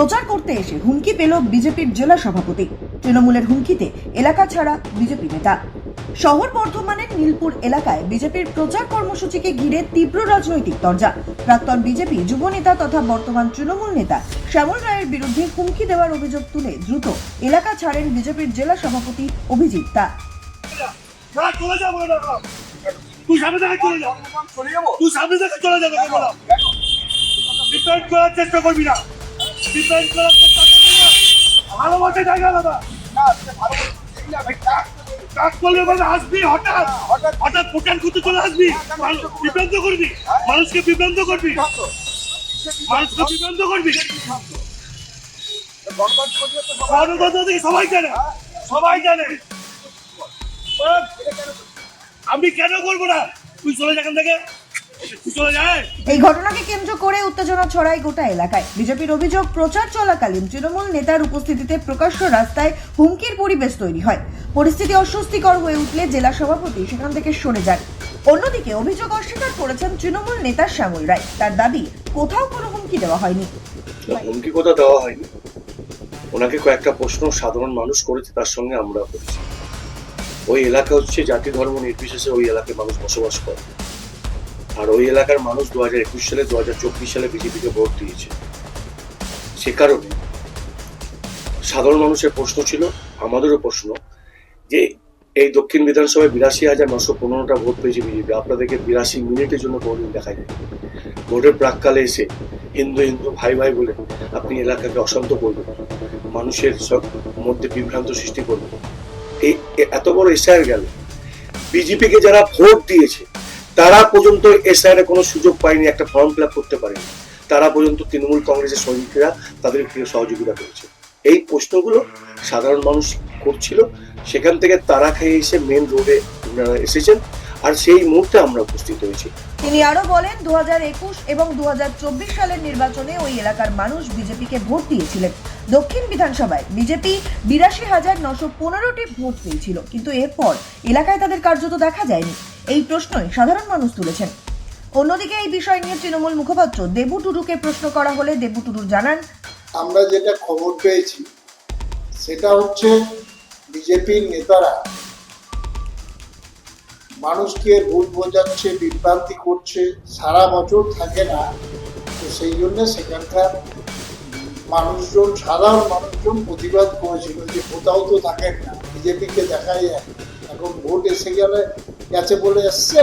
প্রচার করতে এসে হুমকি পেল বিজেপির জেলা সভাপতি। তৃণমূলের হুমকিতে এলাকা ছাড়া বিজেপি নেতা। শহর বর্ধমানের নীলপুর এলাকায় বিজেপির প্রচার কর্মসূচিকে ঘিরে তীব্র রাজনৈতিক তরজা। প্রাক্তন বিজেপি যুব নেতা তথা বর্তমান তৃণমূল নেতা শ্যামল রায়ের বিরুদ্ধে হুমকি দেওয়ার অভিযোগ তুলে দ্রুত এলাকা ছাড়েন বিজেপির জেলা সভাপতি অভিজিৎ তা চেষ্টা করবি না। ডিপেন্ড ভালোবাসে জায়গা দাদা। কাজ করলে মানে আসবি হঠাৎ। হঠাৎ। ভুটান করতে চলে আসবি। বিভ্রান্ত করবি। মানুষকে বিভ্রান্ত করবি। মানুষকে বিভ্রান্ত করবি। গণতন্ত্র থেকে সবাই জানে। সবাই জানে। আমি কেন করব না? তুই চলে যা এখান থেকে। এই ঘটনাকে কেন্দ্র করে উত্তেজনা ছড়ায় গোটা এলাকায়। বিজেপির অভিযোগ, প্রচার চলাকালীন তৃণমূল নেতার উপস্থিতিতে প্রকাশ্য রাস্তায় হুমকির পরিবেশ তৈরি হয়। পরিস্থিতি অস্বস্তিকর হয়ে উঠলে জেলা সভাপতি সেখান থেকে সরে যান। অন্যদিকে অভিযোগ অস্বীকার করেছেন তৃণমূল নেতা শ্যামল রায়। তার দাবি, কোথাও কোনো হুমকি দেওয়া হয়নি। হুমকি কোথা দেওয়া হয়নি। ওনাকে কয়েকটা প্রশ্ন সাধারণ মানুষ করেছে, তার সঙ্গে আমরা করেছি। ওই এলাকা হচ্ছে জাতি ধর্ম নির্বিশেষে ওই এলাকায় মানুষ বসবাস করে। আর ওই এলাকার মানুষ দু হাজার একুশ সালে দু হাজার চব্বিশ সালে বিজেপিকে ভোট দিয়েছে। সে কারণে সাধারণ মানুষের প্রশ্ন ছিল, আমাদেরও প্রশ্ন, যে এই দক্ষিণ বিধানসভায় বিরাশি হাজার নশো পনেরোটা ভোট পেয়েছে বিজেপি। আপনাদেরকে বিরাশি মিনিটের জন্য কোনোদিন দেখা যায় ভোটের প্রাককালে এসে হিন্দু হিন্দু ভাই ভাই বলে আপনি এলাকাকে অশান্ত করবেন, মানুষের সব মধ্যে বিভ্রান্ত সৃষ্টি করবেন। এই এত বড় এসআইআর গেল। বিজেপিকে যারা ভোট দিয়েছে তারা পর্যন্ত এসআইআর কোনো সুযোগ পায়নি একটা ফর্ম ফিল করতে পারেনি। তারা পর্যন্ত তৃণমূল কংগ্রেসের সৈনিকরা তাদের প্রিয় সহযোগিতা করেছে। এই প্রশ্নগুলো সাধারণ মানুষ করছিল। সেখান থেকে তারা খেয়ে এসে মেন রোডে এসেছেন। আর সেই মুহূর্তে আমরা উপস্থিত হয়েছি। তিনি আরও বলেন দু হাজার একুশ এবং দু হাজার চব্বিশ সালের নির্বাচনে ওই এলাকার মানুষ বিজেপিকে ভোট দিয়েছিলেন। দক্ষিণ বিধানসভায় বিজেপি বিরাশি হাজার নশো পনেরোটি ভোট পেয়েছিল। কিন্তু এরপর এলাকায় তাদের কার্যত দেখা যায়নি। এই প্রশ্নই সাধারণ মানুষ তুলেছেন। অন্যদিকে এই বিষয় নিয়ে তৃণমূল মুখপাত্র দেবু টুডুকে প্রশ্ন করা হলে দেবু টুডু জানান, আমরা যেটা খবর পেয়েছি, সেটা হচ্ছে বিজেপির নেতারা মানুষকে ভুল বোঝাচ্ছে, বিভ্রান্তি করছে, সারা বছর থাকে না, তো সেই জন্য সেখানকার মানুষজন, সাধারণ মানুষজন প্রতিবাদ করেছিল যে কোথাও তো থাকেন না, বিজেপিকে দেখাই যায়। এখন ভোট এসে গেলে গেছে বলে এসছে,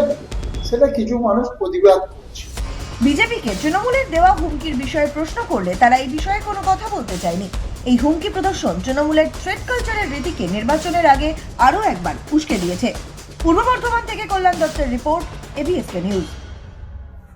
সেটা কিছু মানুষ প্রতিবাদ করছে। বিজেপিকে তৃণমূলের দেওয়া হুমকির বিষয়ে প্রশ্ন করলে তারা এই বিষয়ে কোনো কথা বলতে চায়নি। এই হুমকি প্রদর্শন তৃণমূলের ট্রেড কালচারের রীতিকে নির্বাচনের আগে আরও একবার উস্কে দিয়েছে। পূর্ব বর্ধমান থেকে কল্যাণ দত্তের রিপোর্ট এবিএসকে নিউজ